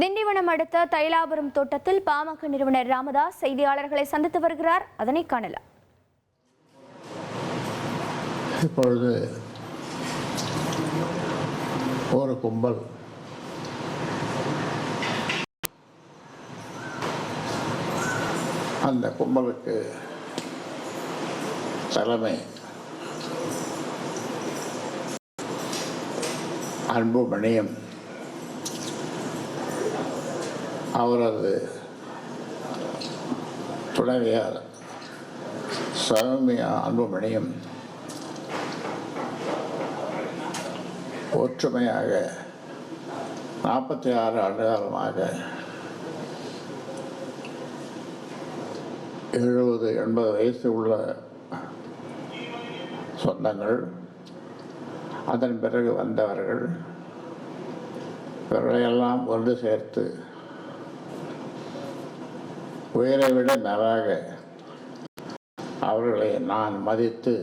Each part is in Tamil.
திண்டிவனம் அடுத்த தைலாபுரம் தோட்டத்தில் பாமக நிறுவனர் ராமதாஸ் செய்தியாளர்களை சந்தித்து வருகிறார். அதனை காணலாம். இப்பொழுது ஒரு கும்பல். அந்த கும்பலுக்கு தலைமை அன்புமணியும் அவரது துணைவியார் சௌமியா அன்புமணியும் ஒற்றுமையாக நாற்பத்தி ஆறு ஆண்டு காலமாக எழுபது எண்பது வயசு உள்ள சொந்தங்கள் அதன் பிறகு வந்தவர்கள் இவர்களையெல்லாம் ஒன்று சேர்த்து உயிரை விட மேலாக அவர்களை நான் மதித்து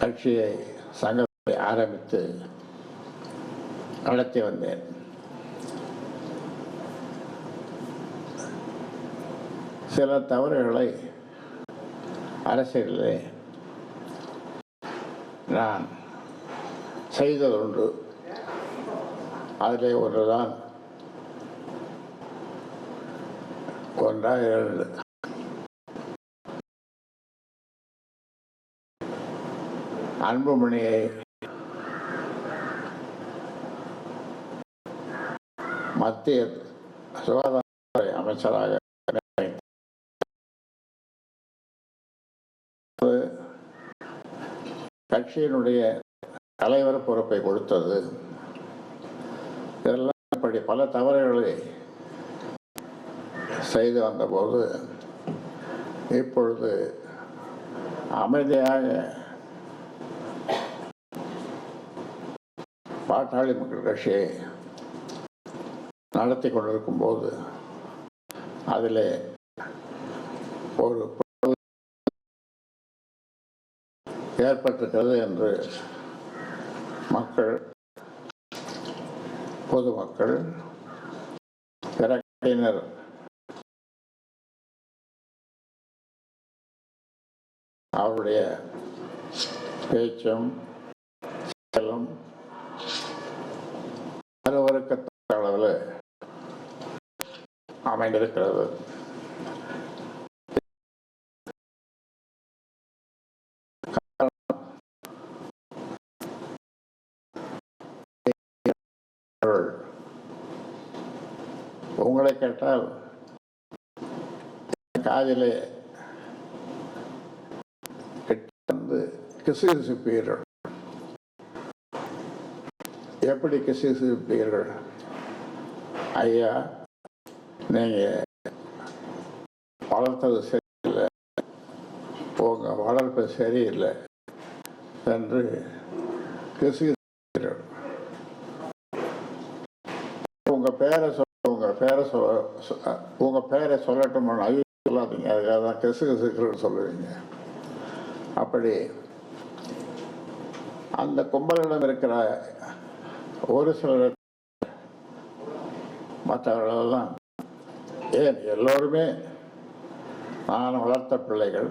கட்சியை சங்கத்தை ஆரம்பித்து நடத்தி வந்தேன். சில தவறுகளை அரசியலிலே நான் செய்ததுண்டு. அதிலே ஒன்றுதான் ஒன்றா அன்புமணியை மத்திய சுகாதாரத்துறை அமைச்சராக கட்சியினுடைய தலைவர் பொறுப்பை கொடுத்தது. இதெல்லாம் இப்படி பல தவறுகளை செய்து வந்தபோது இப்பொழுது அமைதியாக பாட்டாளி மக்கள் கட்சியை நடத்தி கொண்டிருக்கும் போது அதில் ஒரு ஏற்பட்டிருக்கிறது என்று மக்கள் பொதுமக்கள் பிற அவருடைய பேச்சும் செயலும் அருவருக்கத்தக்க அளவில் அமைந்திருக்கிறது. உங்களை கேட்டால் காதிலே கிசுகிசுப்பீர்கள் எப்படி கிசுகிசுப்பீர்கள் ஐயா நீங்கள் வளர்த்தது சரியில்லை. உங்கள் வளர்ப்பு சரியில்லை என்று கிசுகிசுப்பீர்கள் உங்கள் பேரை சொல்ல உங்கள் பேரை சொல்ல உங்கள் பேரை சொல்லட்டும் ஐயோ சொல்லாதீங்க. அதுக்காக தான் கிசுகிசுக்கிறன்னு சொல்லுவீங்க. அப்படி அந்த கும்பலிடம் இருக்கிற ஒரு சிலர் மற்றவர்களெல்லாம் ஏன் எல்லோருமே நான் வளர்த்த பிள்ளைகள்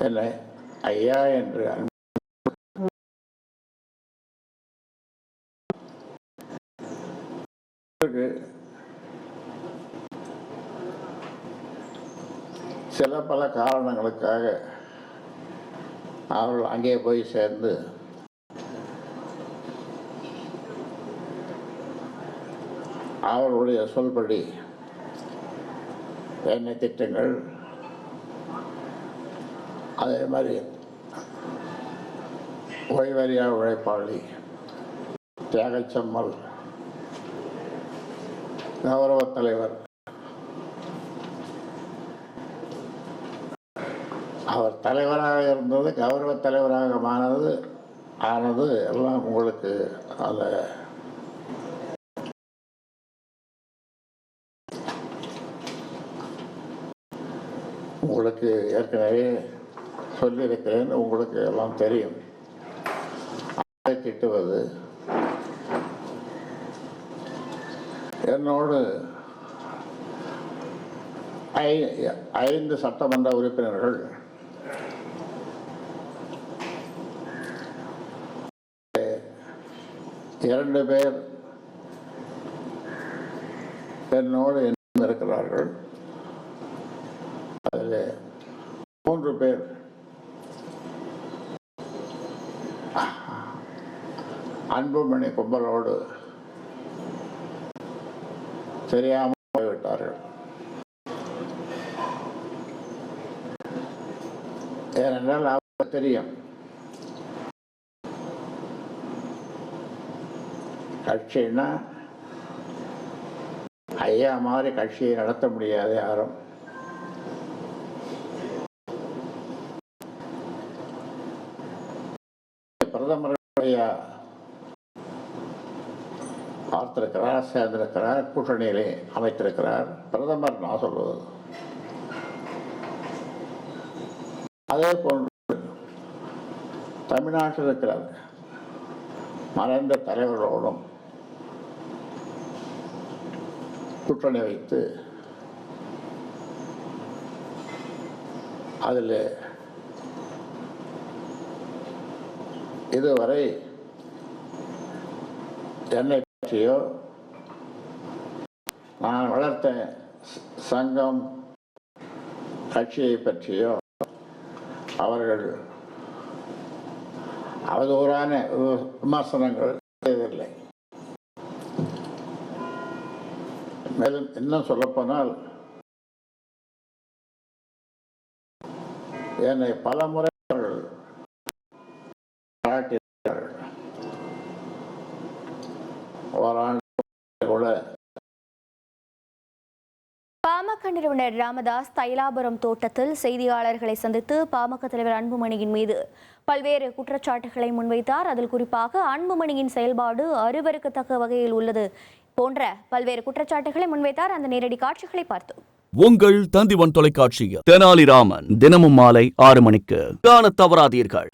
என்னை ஐயா என்று அன்பு சில பல காரணங்களுக்காக அவர்கள் அங்கே போய் சேர்ந்து அவர்களுடைய சொல்படி என்னை திட்டங்கள். அதே மாதிரி ஓய்வறியா உழைப்பாளி தியாகச்சம்மல் கௌரவ தலைவர் அவர் தலைவராக இருந்தது கௌரவ தலைவராக மானது ஆனது எல்லாம் உங்களுக்கு அந்த உங்களுக்கு ஏற்கனவே சொல்லியிருக்கிறேன் உங்களுக்கு எல்லாம் தெரியும். அதை திட்டுவது. என்னோடு ஐ- ஐந்து சட்டமன்ற உறுப்பினர்கள் இரண்டு பேர் என்னோடு இன்னும் இருக்கிறார்கள் அதில் மூன்று பேர். அன்புமணி கும்பலோடு தெரியாமல் போய்விட்டார்கள். ஏனென்றால் அவர் தெரியும். கட்சின்னா ஐயா மாதிரி கட்சியை நடத்த முடியாது யாரும். பிரதமருடைய பார்த்திருக்கிறார் சேர்ந்திருக்கிறார் கூட்டணியிலே அமைத்திருக்கிறார். பிரதமர் நான் சொல்வது. அதே போன்று தமிழ்நாட்டில் இருக்கிற மறைந்த தலைவர்களோடும் கூட்டணி வைத்து அதில் இதுவரை என்னை பற்றியோ நான் வளர்த்த சங்கம் கட்சியை பற்றியோ அவர்கள் அவதூறான வி- விமர்சனங்கள் செய்வதில்லை மேலும் இன்னும் சொல்லப்போனால் என்னை பல முறை பாராட்டினார்கள். ஓராண்டு கூட பாமக நிறுவனர் ராமதாஸ் தைலாபுரம் தோட்டத்தில் செய்தியாளர்களை சந்தித்து பாமக தலைவர் அன்புமணியின் மீது பல்வேறு குற்றச்சாட்டுகளை முன்வைத்தார். அதில் குறிப்பாக அன்புமணியின் செயல்பாடு அருவருக்கத்தக்க வகையில் உள்ளது போன்ற பல்வேறு குற்றச்சாட்டுகளை முன்வைத்தார். அந்த நேரடி காட்சிகளை பார்த்தோம் உங்கள் தந்திவன் தொலைக்காட்சியில் தெனாலிராமன் தினமும் மாலை ஆறு மணிக்கு. காண தவறாதீர்கள்.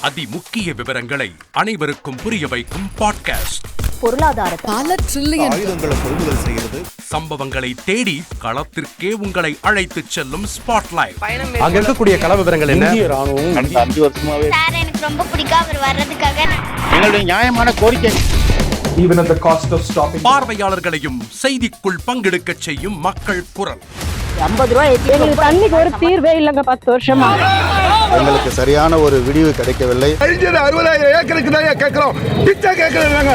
அதி முக்கிய விவரங்களை அனைவருக்கும் புரிய வைக்கும் பாட்காஸ்ட் பொருளாதாரத்தை. பல ட்ரில்லியன் ஆயுதங்களை கொள்முதல் செய்கிறது. சம்பவங்களை தேடி களத்திற்கே உங்களை அழைத்துச் செல்லும் ஸ்பாட்லைட் அங்க இருக்கக்கூடிய கள விவரங்கள் என்ன? இந்திய ராணுவம். கடந்த அஞ்சு வருஷமாவே சார் எனக்கு ரொம்ப பிடிக்கும் அவர் வர்றதுக்காக எங்களுடைய நியாயமான கோரிக்கை. Even at the cost of stopping பார்வையாளர்களையும் செய்திக்குள் பங்கெடுக்கச் செய்யும் மக்கள் குரல். எங்களுக்கு தண்ணிக்கு ஒரு தீர்வே இல்லைங்க பத்து வருஷமா. எங்களுக்கு சரியான ஒரு விடிவு கிடைக்கவில்லை. அறுபதாயிரம் ஏக்கருக்கு தான் கேட்கிறோம்? பிச்சை கேட்கறாங்க